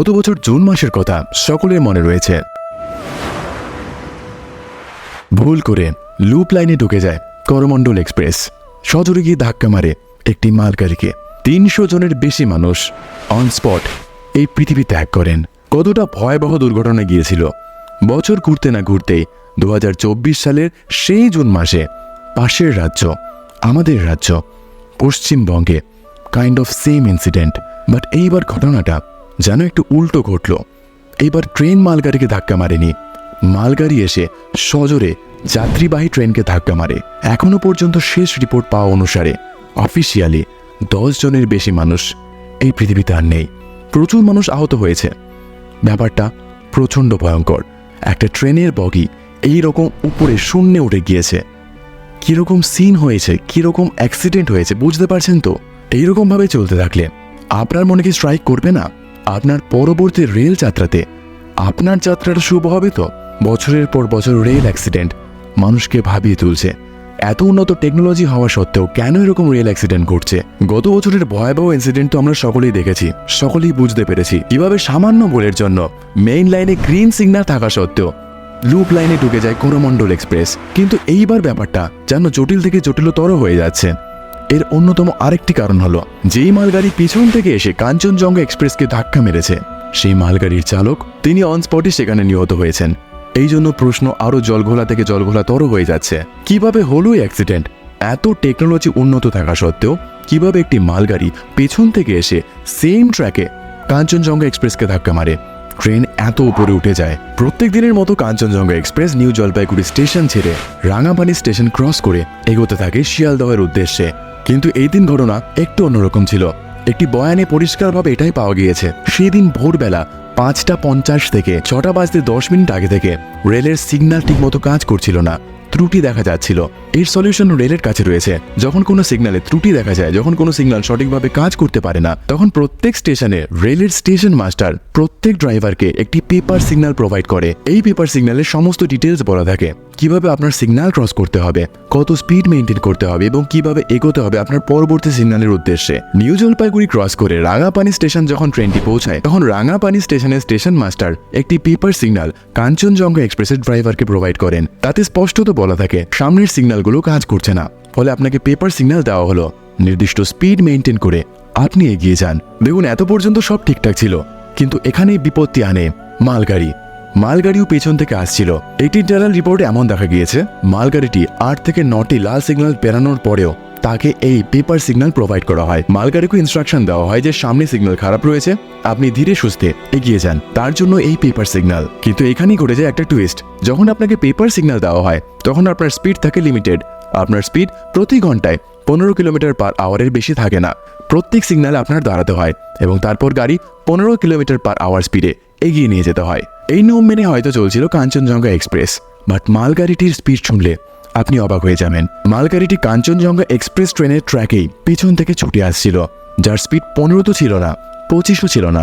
গত বছর জুন মাসের কথা সকলের মনে রয়েছে। ভুল করে লুপ লাইনে ঢুকে যায় করমণ্ডল এক্সপ্রেস। সজোরে গিয়ে ধাক্কা মারে একটি মালগাড়িকে। তিনশো জনের বেশি মানুষ অন স্পট এই পৃথিবী ত্যাগ করেন। কতটা ভয়াবহ দুর্ঘটনা গিয়েছিল। বছর ঘুরতে না ঘুরতেই দু হাজার চব্বিশ সালের সেই জুন মাসে পাশের রাজ্য, আমাদের রাজ্য, পশ্চিমবঙ্গে kind of same incident but এইবার ঘটনাটা যেন একটু উল্টো ঘটল। এইবার ট্রেন মালগাড়িকে ধাক্কা মারেনি। মালগাড়ি এসে সজোরে যাত্রীবাহী ট্রেনকে ধাক্কা মারে। এখনও পর্যন্ত শেষ রিপোর্ট পাওয়া অনুসারে অফিসিয়ালি দশ জনের বেশি মানুষ এই পৃথিবীতে আর নেই। প্রচুর মানুষ আহত হয়েছে। ব্যাপারটা প্রচণ্ড ভয়ঙ্কর। একটা ট্রেনের বগি এই রকম উপরে শূন্যে উঠে গিয়েছে। কীরকম সিন হয়েছে, কীরকম অ্যাক্সিডেন্ট হয়েছে, বুঝতে পারছেন তো? এইরকমভাবে চলতে থাকলে আপনার মনে কি স্ট্রাইক করবে না? আপনার পরবর্তী রেল যাত্রাতে। আপনার যাত্রাটা শুভ হবে তো? বছরের পর বছর রেল অ্যাক্সিডেন্ট। মানুষকে ভাবিয়ে তুলছে। এত উন্নত টেকনোলজি হওয়া সত্ত্বেও কেন এরকম রেল অ্যাক্সিডেন্ট ঘটছে? গত বছরের ভয়াবহ ইনসিডেন্ট তো আমরা সকলেই দেখেছি। সকলেই বুঝতে পেরেছি। কীভাবে সামান্য ভুলের জন্য মেইন লাইনে গ্রিন সিগন্যাল থাকা সত্ত্বেও লুপ লাইনে ঢুকে যায় করমণ্ডল এক্সপ্রেস কিন্তু এইবার ব্যাপারটা যেন জটিল থেকে জটিলতর হয়ে যাচ্ছে। এর অন্যতম আরেকটি কারণ হলো, যেই মালগাড়ি পিছন থেকে এসে কাঞ্চনজঙ্ঘা এক্সপ্রেসকে ধাক্কা মেরেছে, সেই মালগাড়ির চালক তিনি অনস্পটে সেখানে নিহত হয়েছেন। এই জন্য প্রশ্ন আরও জলঘোলা থেকে জলঘোলা তর হয়ে যাচ্ছে। কীভাবে হলো অ্যাক্সিডেন্ট এত টেকনোলজি উন্নত থাকা সত্ত্বেও কীভাবে একটি মালগাড়ি পেছন থেকে এসে সেম ট্র্যাকে কাঞ্চনজঙ্ঘা এক্সপ্রেসকে ধাক্কা মারে? ট্রেন এত উপরে উঠে যায়। প্রত্যেক দিনের মতো Kanchenjunga express new Jalpaiguri station ছেড়ে রাঙাপানি স্টেশন ক্রস করে এগোতে থাকে শিয়ালদহের উদ্দেশ্যে। কিন্তু এই দিন ঘটনা একটু অন্যরকম ছিল। একটি বয়ানে পরিষ্কারভাবে এটাই পাওয়া গিয়েছে। সেদিন ভোরবেলা পাঁচটা পঞ্চাশ থেকে ছটা বাজতে দশ মিনিট আগে থেকে রেলের সিগন্যাল ঠিকমতো কাজ করছিল না। ত্রুটি দেখা যাচ্ছিল। এর সলিউশন রেলের কাছে রয়েছে। যখন কোনো সিগন্যালে ত্রুটি দেখা যায়, যখন কোনো সিগন্যাল সঠিকভাবে কাজ করতে পারে না, তখন প্রত্যেক স্টেশনে রেলের স্টেশন মাস্টার প্রত্যেক ড্রাইভারকে একটি পেপার সিগন্যাল প্রোভাইড করে। এই পেপার সিগন্যালের সমস্ত ডিটেলস বলা থাকে। কীভাবে আপনার সিগন্যাল ক্রস করতে হবে, কত স্পিড মেনটেন করতে হবে এবং কীভাবে এগোতে হবে আপনার পরবর্তী সিগন্যালের উদ্দেশ্যে। নিউ জলপাইগুড়ি ক্রস করে রাঙাপানি স্টেশন যখন ট্রেনটি পৌঁছায়, তখন রাঙাপানি স্টেশনের স্টেশন মাস্টার একটি পেপার সিগন্যাল কাঞ্চনজঙ্ঘা এক্সপ্রেসের ড্রাইভারকে প্রোভাইড করেন। তাতে স্পষ্টত বলা থাকে, সামনের সিগন্যালগুলো কাজ করছে না। ফলে আপনাকে পেপার সিগন্যাল দেওয়া হলো। নির্দিষ্ট স্পিড মেনটেন করে আপনি এগিয়ে যান। দেখুন, এত পর্যন্ত সব ঠিকঠাক ছিল। কিন্তু এখানেই বিপত্তি আনে মালগাড়ি। মালগাড়িও পেছন থেকে আসছিল। এটি ইন্টারনাল রিপোর্টে এমন দেখা গিয়েছে, মালগাড়িটি আট থেকে নটি লাল সিগন্যাল পেরানোর পরেও তাকে এই পেপার সিগন্যাল প্রোভাইড করা হয়। মালগাড়িকে ইনস্ট্রাকশন দেওয়া হয় যে সামনে সিগন্যাল খারাপ রয়েছে, আপনি ধীরে সুস্থে এগিয়ে যান। তার জন্য এই পেপার সিগন্যাল কিন্তু এখানেই ঘটে যায় একটা টুইস্ট যখন আপনাকে পেপার সিগন্যাল দেওয়া হয়, তখন আপনার স্পিড থাকে লিমিটেড আপনার স্পিড প্রতি ঘন্টায় পনেরো কিলোমিটার পার আওয়ারের বেশি থাকে না। প্রত্যেক সিগন্যালে আপনার দাঁড়াতে হয় এবং তারপর গাড়ি পনেরো কিলোমিটার পার আওয়ার স্পিডে এগিয়ে নিয়ে যেতে হয়। এই নিয়ম মেনে হয়তো চলছিল কাঞ্চনজঙ্ঘা এক্সপ্রেস। বাট মালগাড়িটির স্পিড শুনলে আপনি অবাক হয়ে যাবেন। মালগাড়িটি কাঞ্চনজঙ্ঘা এক্সপ্রেস ট্রেনের ট্র্যাকেই পিছন থেকে ছুটে আসছিল, যার স্পিড পনেরো তো ছিল না, পঁচিশও ছিল না,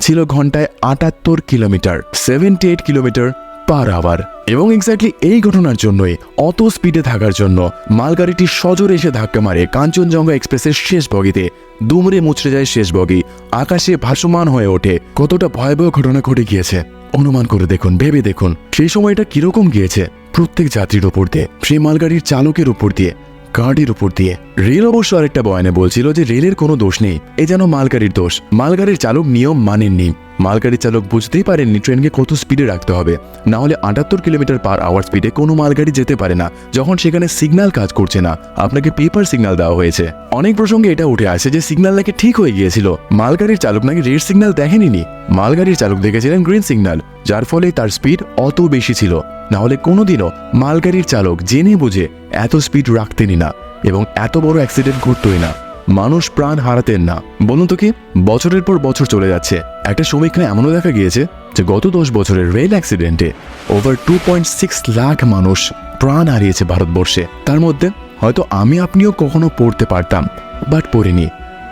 ছিল ঘন্টায় আটাত্তর kilometre seventy eight kilometre per hour এবং এক্স্যাক্টলি এই ঘটনার জন্যই, অত স্পিডে থাকার জন্য মালগাড়িটি সজোরে এসে ধাক্কা মারে কাঞ্চনজঙ্ঘা এক্সপ্রেসের শেষ বগিতে। দুমড়ে মুচড়ে যায় শেষ বগি, আকাশে ভাসমান হয়ে ওঠে। কতটা ভয়াবহ ঘটনা ঘটে গিয়েছে, অনুমান করে দেখুন, ভেবে দেখুন, সেই সময়টা কীরকম গিয়েছে? প্রত্যেক যাত্রীর ওপর দিয়ে, সেই মালগাড়ির চালকের উপর দিয়ে গার্ডের উপর দিয়ে। রেল অবশ্য আরেকটা বয়ানে বলছিল যে রেলের কোনো দোষ নেই, এ যেন মালগাড়ির দোষ। মালগাড়ির চালক নিয়ম মানেননি। মালগাড়ির চালক বুঝতেই পারেননি ট্রেনকে কত স্পিডে রাখতে হবে। না হলে আটাত্তর কিলোমিটার পার আওয়ার স্পিডে কোনো মালগাড়ি যেতে পারে না, যখন সেখানে সিগন্যাল কাজ করছে না। আপনাকে পেপার সিগন্যাল দেওয়া হয়েছে। অনেক প্রসঙ্গে এটা উঠে আসে যে সিগন্যাল নাকি ঠিক হয়ে গিয়েছিল। মালগাড়ির চালক নাকি রেড সিগন্যাল দেখেনি মালগাড়ির চালক দেখেছিলেন গ্রিন সিগন্যাল যার ফলে তার স্পিড অত বেশি ছিল। না হলে কোনোদিনও মালগাড়ির চালক জেনে বুঝে এত স্পিড রাখতেনই না এবং এত বড় অ্যাক্সিডেন্ট ঘটতই না। মানুষ প্রাণ হারাতেন না। বলুন তো কি, বছরের পর বছর চলে যাচ্ছে। একটা সমীক্ষায় এমনও দেখা গিয়েছে যে গত দশ বছরের রেল অ্যাক্সিডেন্টে over two point six lakh মানুষ প্রাণ হারিয়েছে ভারতবর্ষে। তার মধ্যে হয়তো আমি আপনিও কখনো পড়তে পারতাম বাট পড়িনি।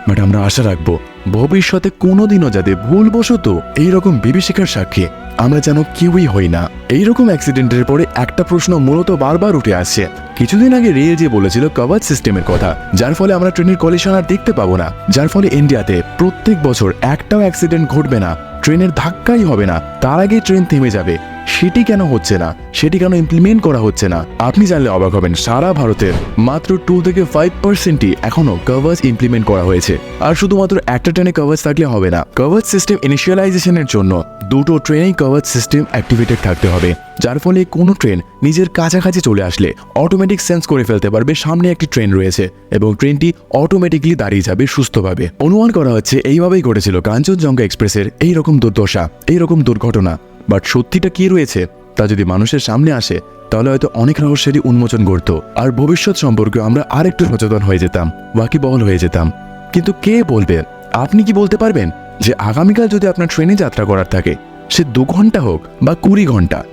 বাট আমরা আশা রাখব ভবিষ্যতে কোনোদিনও যাতে ভুলবশত এইরকম বিভীষিকার সাক্ষী আমরা যেন কেউই হই না। এইরকম অ্যাক্সিডেন্টের পরে একটা প্রশ্ন মূলত বারবার উঠে আসছে কিছুদিন আগে রেল যে বলেছিল কভার সিস্টেমের কথা, যার ফলে আমরা ট্রেনের কলিশন আর দেখতে পাবো না। যার ফলে ইন্ডিয়াতে প্রত্যেক বছর একটাও অ্যাক্সিডেন্ট ঘটবে না। ট্রেনের ধাক্কাই হবে না। তার আগে ট্রেন থেমে যাবে। সেটি কেন হচ্ছে না? সেটি কেন ইমপ্লিমেন্ট করা হচ্ছে না? আপনি জানলে অবাক হবেন, সারা ভারতের মাত্র টু থেকে ফাইভ পার্সেন্টই এখনও কভার্স ইমপ্লিমেন্ট করা হয়েছে। আর শুধুমাত্র একটা ট্রেনে কভার্স থাকলে হবে না। কভার্স সিস্টেম ইনিশিয়ালাইজেশনের জন্য দুটো ট্রেনেই কভার্স সিস্টেম অ্যাক্টিভেটেড থাকতে হবে। যার ফলে কোনো ট্রেন নিজের কাছাকাছি চলে আসলে অটোমেটিক সেন্স করে ফেলতে পারবে, সামনে একটি ট্রেন রয়েছে এবং ট্রেনটি অটোমেটিকলি দাঁড়িয়ে যাবে সুস্থভাবে। অনুমান করা হচ্ছে, এইভাবেই ঘটেছিল কাঞ্চনজঙ্ঘা এক্সপ্রেসের এই রকম দুর্দশা, এইরকম দুর্ঘটনা। বাট সত্যিটা কি রয়েছে, তা যদি মানুষের সামনে আসে, তাহলে হয়তো অনেক রহস্যেরই উন্মোচন ঘটত। আর ভবিষ্যৎ সম্পর্কে আমরা আরেকটু সচেতন হয়ে যেতাম, ওয়াকিবহল হয়ে যেতাম। কিন্তু কে বলবে? আপনি কি বলতে পারবেন যে আগামীকাল যদি আপনার ট্রেনে যাত্রা করার থাকে, সে দু ঘণ্টা হোক বা কুড়ি ঘণ্টা,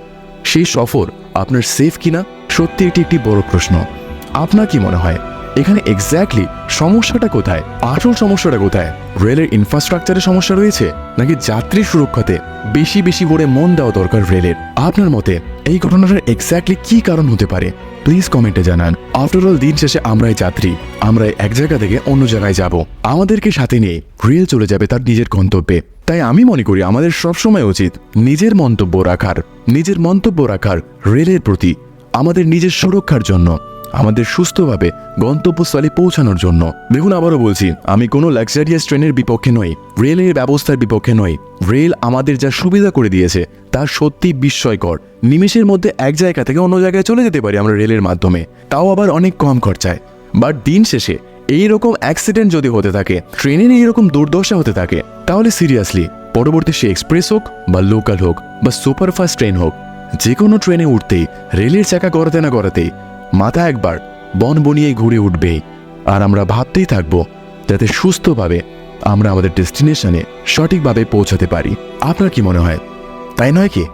সেই সফর আপনার সেফ কিনা সত্যি এটি একটি বড় প্রশ্ন। আপনার কি মনে হয়? এখানে এক্স্যাক্টলি সমস্যাটা কোথায়? আসল সমস্যাটা কোথায়? রেলের ইনফ্রাস্ট্রাকচারের সমস্যা রয়েছে? নাকি যাত্রী সুরক্ষাতে বেশি বেশি করে মন দেওয়া দরকার রেলের? আপনার মতে এই ঘটনাটার এক্স্যাক্টলি কি কারণ হতে পারে? প্লিজ কমেন্টে জানান। আফটার অল দিন শেষে আমরাই যাত্রী। আমরা এক জায়গা থেকে অন্য জায়গায় যাব। আমাদেরকে সাথে নিয়ে রেল চলে যাবে তার নিজের গন্তব্যে। তাই আমি মনে করি আমাদের সবসময় উচিত নিজের মন্তব্য রাখার, নিজের মন্তব্য রাখার রেলের প্রতি আমাদের নিজের সুরক্ষার জন্য। আমাদের সুস্থভাবে গন্তব্যস্থলে পৌঁছানোর জন্য। দেখুন, আবারও বলছি, আমি কোনো লাক্সারিয়াস ট্রেনের বিপক্ষে নই রেলের ব্যবস্থার বিপক্ষে নই। রেল আমাদের যা সুবিধা করে দিয়েছে, তা সত্যি বিস্ময়কর। নিমেষের মধ্যে এক জায়গা থেকে অন্য জায়গায় চলে যেতে পারি আমরা রেলের মাধ্যমে। তাও আবার অনেক কম খরচায়। বাট দিন শেষে এই রকম অ্যাক্সিডেন্ট যদি হতে থাকে ট্রেনের এইরকম দুর্দশা হতে থাকে, তাহলে সিরিয়াসলি পরবর্তী সে এক্সপ্রেস হোক বা লোকাল হোক বা সুপারফাস্ট ট্রেন হোক যে কোনো ট্রেনে উঠতেই রেলের চাকা গড়াতে না গড়াতেই মাথা একবার বন বনিয়ে ঘুরে উঠবে। আর আমরা ভাবতেই থাকব যাতে সুস্থভাবে আমরা আমাদের ডেস্টিনেশনে সঠিকভাবে পৌঁছাতে পারি। আপনার কি মনে হয়? তাই নয় কি?